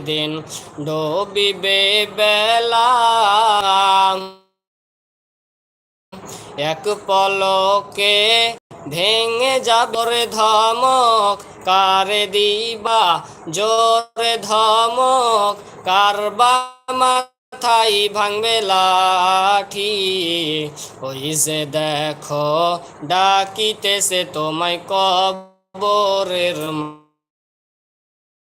দিন ডোবিবে বেলা এক পলকে ভেঙে যাবরে ধমক, কারে দিবা জোরে ধমক কারবা মাথাই ভাঙবে লাঠি। ওই যে দেখো, ডাকিতেছে তোমায় কবরের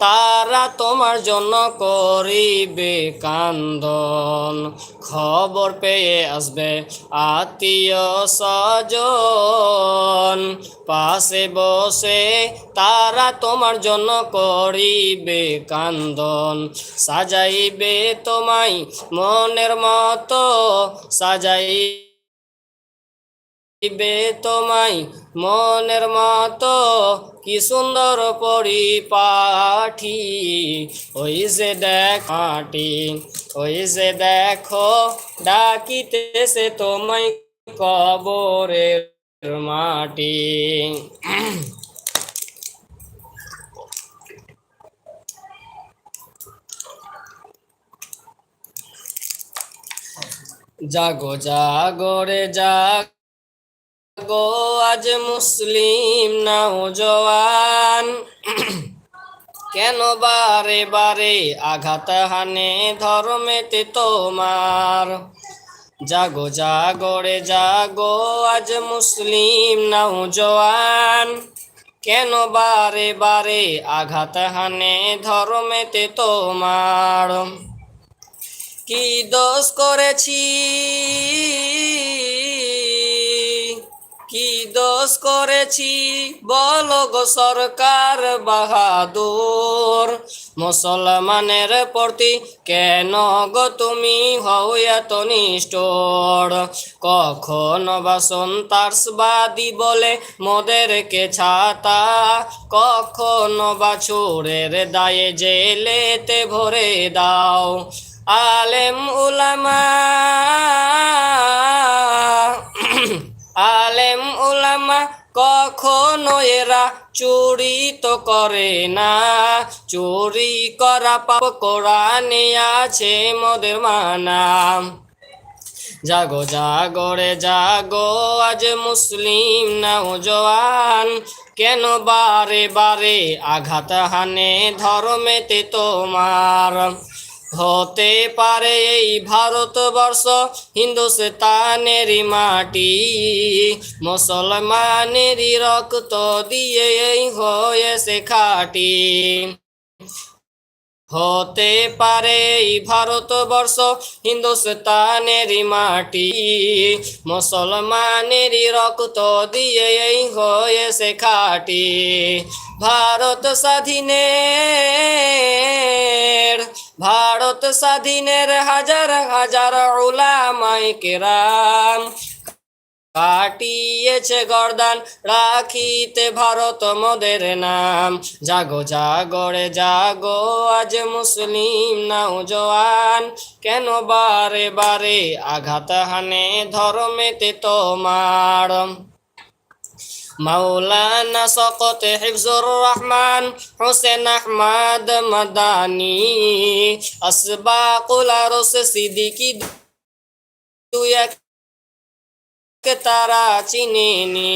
তারা তোমার জন্য করিবে কান্দন। খবর পেয়ে আসবে আত্মীয় স্বজন। পাশে বসে তারা তোমার জন্য করিবে কান্দন। সাজাইবে তোমায় মনের মতো সাজাই দিবে তোমায় মনের মতো কি সুন্দর পরিপাঠি। ওই যে দেখাটি ওই যে দেখো, ডাকিতেছে তোমায় কবরের মাটি। জাগো জাগরে জাগ গো আজ মুসলিম নওজওয়ান কেন বারে বারে আঘাত হানে ধর্মেতে তোমার? জাগো জাগরে জাগো, আজ মুসলিম নওজওয়ান কেন বারে বারে আঘাত হানে ধর্মেতে তোমার? কি দোষ করেছি? কি দোষ করেছি? বল গো সরকার বাহাদুর। মুসলমানের প্রতি কেন গো তুমি হও এত নিষ্ঠুর? কখনো বা সন্ত্রাসবাদী বলে মোদেরকে ছাতা? কখনো বা চোরের দায়ে জেলেতে ভরে দাও? আলেম উলামা। আলেম উলামা কখনো এরা চুরি তো করে না। চুরি করা পাপ কোরআনে আছে মোদের মানা। জাগো জাগরে জাগো, আজ মুসলিম নওজওয়ান কেন বারে বারে আঘাত হানে ধর্মেতে তোমার? হতে পারে এই ভারতবর্ষ হিন্দুস্তানেরই মাটি। মুসলমানের রক্ত দিয়ে হয়ে হয়েছে খাটি। হতে পারে এই ভারতবর্ষ হিন্দুস্তানেরই মাটি। মুসলমানেরই রক্ত দিয়ে এই হয়েছে খাটি। ভারত স্বাধীনের ভারত স্বাধীনের হাজার হাজার উলামায়ে কেরাম। কাটিয়েছে গরদান, রাখিতে ভারত মোদের নাম। জাগো, জাগরে, জাগো, আজ মুসলিম নওজওয়ান কেন বারে বারে আঘাত হানে ধর্মেতে তোমার? মাওলানা শকত হিফজুর রহমান, হোসেন আহমদ মাদানি আসবাকুল আরস সিদ্দিকি দুই এক তারা চিনেনি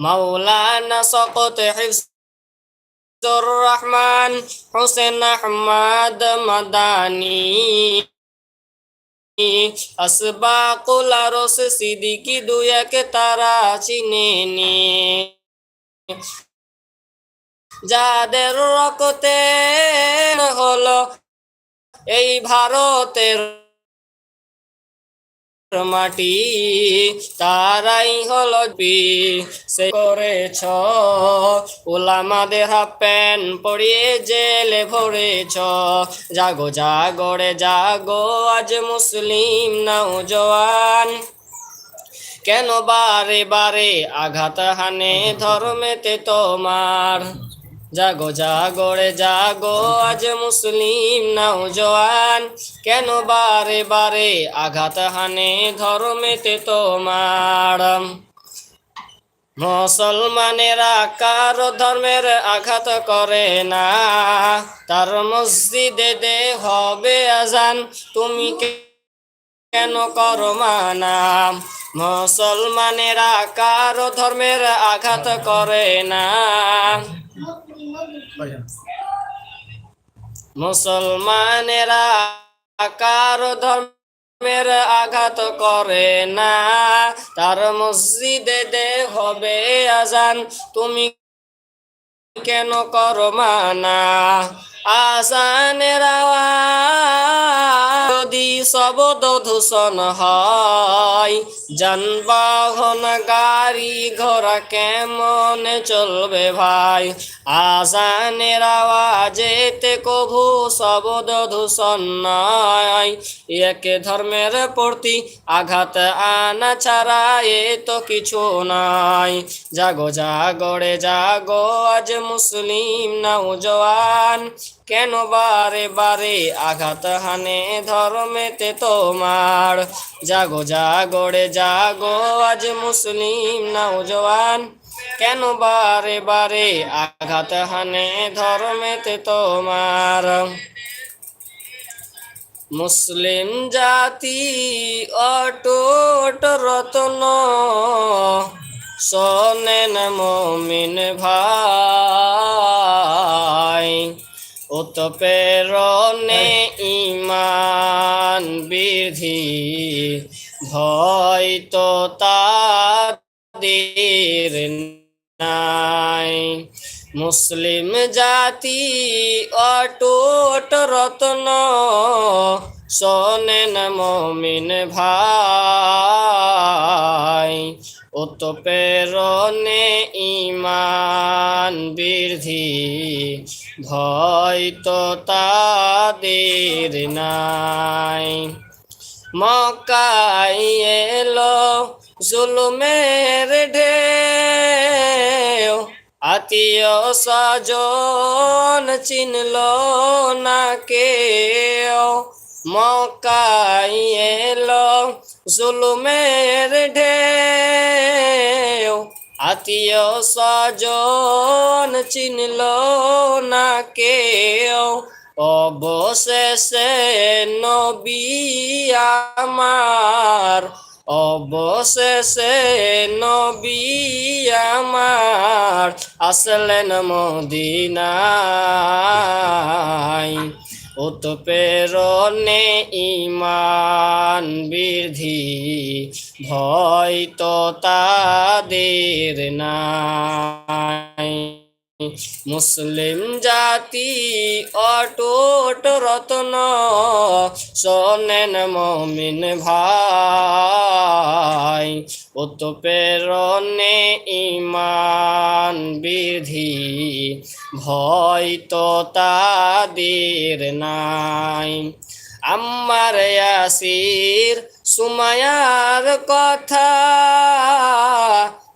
মাওলানা শকত হিফজুর রহমান, হোসেন আহমদ মাদানি, আসবাকুল আরস সিদ্দিকি তারা যাদের হলো এই ভারতের মাটি, তারাই হল সে করেছ, ওলামাদের হাফ প্যান্ট পরিয়ে জেলে ভরেছ। জাগো জাগরে জাগো, আজ মুসলিম নওজওয়ান কেন বারে বারে আঘাত হানে ধর্মেতে তোমার? জাগো জাগরে জাগো, আজ মুসলিম নওজোয়ান কেন বারে বারে আঘাত হানে ধর্মেতে তোমার? মুসলমানেরা কারও ধর্মের আঘাত করে না। তার মসজিদে দে হবে আজান তুমি কেন করো মানা? মুসলমানেরা কারও ধর্মের আঘাত করে না। মুসলমানেরা কারও ধর্মের আঘাত করে না। তার মসজিদে দে হবে আজান তুমি কেন করো মানা? আওয়াজ যদি শব্দ দূষণ হয়, যানবাহন, গাড়ি ঘোড়া কেমন চলবে ভাই? আসানের আওয়াজেতে কভু শব্দ দূষণ নয়। এক ধর্মের প্রতি আঘাত আনা ছাড়া এ তো কিছু নয়। জাগো জাগরে জাগো, আজ মুসলিম নওজোয়ান। কেন বারে বারে আঘাত হানে? ধর্মেতে তোমার। জাগো জাগরে জাগো, আজ মুসলিম নওজোয়ান কেন বারে বারে আঘাত হানে? ধর্মেতে তোমার। মুসলিম জাতি অটোট রতন। শোনেন মমিন ভাই। উত প্রেরণে ইমান বৃদ্ধি ভয় তো তাদের নাই। মুসলিম জাতি অটোট রত্ন, শোনেন মমিন ভাই। উত প্রেরণে ইমান বৃদ্ধি ভয় তো তাদের নাই। মকাই এলো জুলুমের ঢেউ। আত্মীয় স্বজন চিনল না কেউ। মকাই এলো জুলুমের ঢেউ। আত্মীয় স্বজন চিনল না কেউ। অবশেষে নবী আমার, অবশেষে নবী আমার আসলেন মদিনায়। উত প্রেরণে ইমান বৃদ্ধি ভয় তো তাদের নাই। মুসলিম জাতি অটোট রতন, শোনেন মমিন ভাই। উত প্রেরণে ইমান বিধি ভয় তো তাদের নাই। আমার ইয়াসির সুমায়ার কথা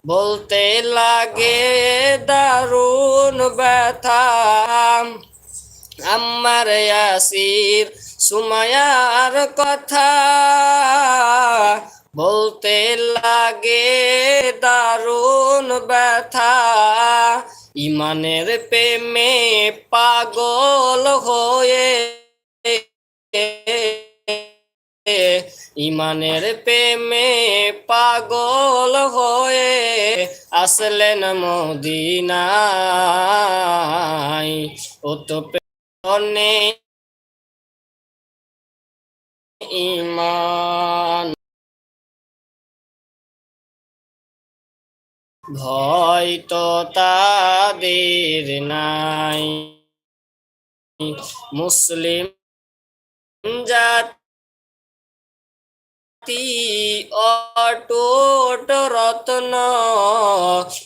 বলতে লাগে দারুণ ব্যথা। আমার ইয়াসির সুমায়ার কথা বলতে লাগে দারুণ ব্যথা। ইমানের প্রেমে পাগল হয়ে ইমানের প্রেমে পাগল হয়ে আসলেন মদিনায়। ও তো ইমান। ভয় তো তাদের নাই। মুসলিম জাতি অটোট রত্ন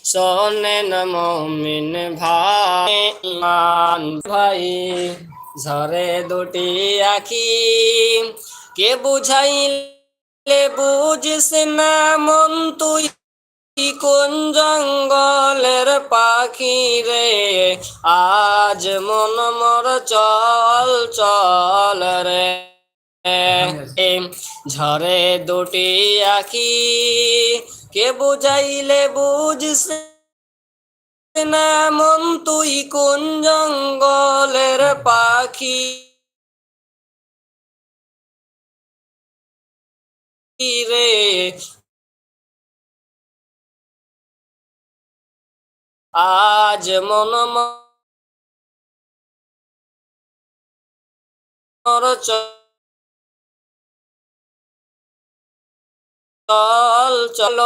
শোনেন মমিন ভাই ইমান ভাই ঝরে দুটি আখি কে বুঝাইল বুঝিস না মন তুই? কোন জঙ্গলের পাখি রে? আজ মন মর চল চল রে। ঝরে দুটি আখি, কে বুঝাইলে বুঝিস না? মন তুই কোন জঙ্গলের পাখি? রে? আজ মন মর চল চল